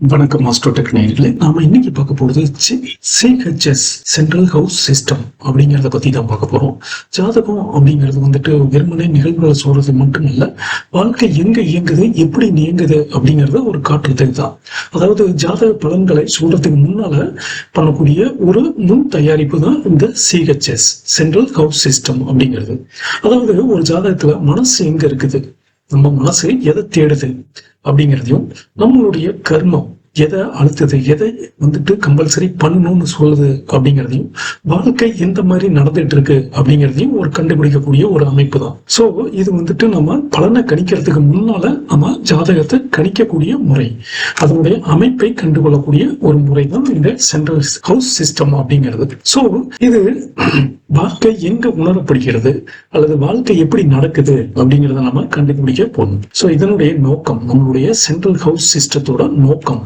வணக்கம் master tech நேயர்களே. நாம இன்னைக்கு பார்க்க போறது சிஹெச்எஸ் சென்ட்ரல் ஹவுஸ் சிஸ்டம் அப்படிங்கறத பத்தி தான் பார்க்க போறோம். ஜாதகம் அப்படிங்கிறது வந்துட்டு வெறுமனே நிகழ்வுகளை சொல்றது மட்டும் இல்ல வாழ்க்கை எங்க இயங்குது எப்படி இயங்குது அப்படிங்கறத ஒரு காட்டுறதுக்கு தான் அதாவது ஜாதக பலன்களை சொல்றதுக்கு முன்னால பண்ணக்கூடிய ஒரு முன் தயாரிப்பு தான் இந்த சிஹெச்எஸ் சென்ட்ரல் ஹவுஸ் சிஸ்டம் அப்படிங்கிறது. அதாவது ஒரு ஜாதகத்துல மனசு எங்க இருக்குது? நம்ம மனசு எதை தேடுது? அப்படிங்கிறதையும் நம்மளுடைய கர்மம் எதை அழுத்துது எதை வந்துட்டு கம்பல்சரி பண்ணணும்னு சொல்லுது அப்படிங்கிறதையும் வாழ்க்கை எந்த மாதிரி நடந்துட்டு இருக்கு அப்படிங்கிறதையும் ஒரு கண்டுபிடிக்கக்கூடிய ஒரு அமைப்பு தான். ஸோ இது வந்துட்டு நம்ம பலனை கணிக்கிறதுக்கு முன்னால நம்ம ஜாதகத்தை கணிக்கக்கூடிய முறை. அதனுடைய அமைப்பை கண்டுகொள்ளக்கூடிய ஒரு முறை தான் இந்த சென்ட்ரல் ஹவுஸ் சிஸ்டம் அப்படிங்கிறது. ஸோ இது வாழ்க்கை எங்க உணரப்படுகிறது அல்லது வாழ்க்கை எப்படி நடக்குது அப்படிங்கிறத நம்ம கண்டுபிடிக்க போகணும் ஸோ இதனுடைய நோக்கம் நம்மளுடைய சென்ட்ரல் ஹவுஸ் சிஸ்டத்தோட நோக்கம்.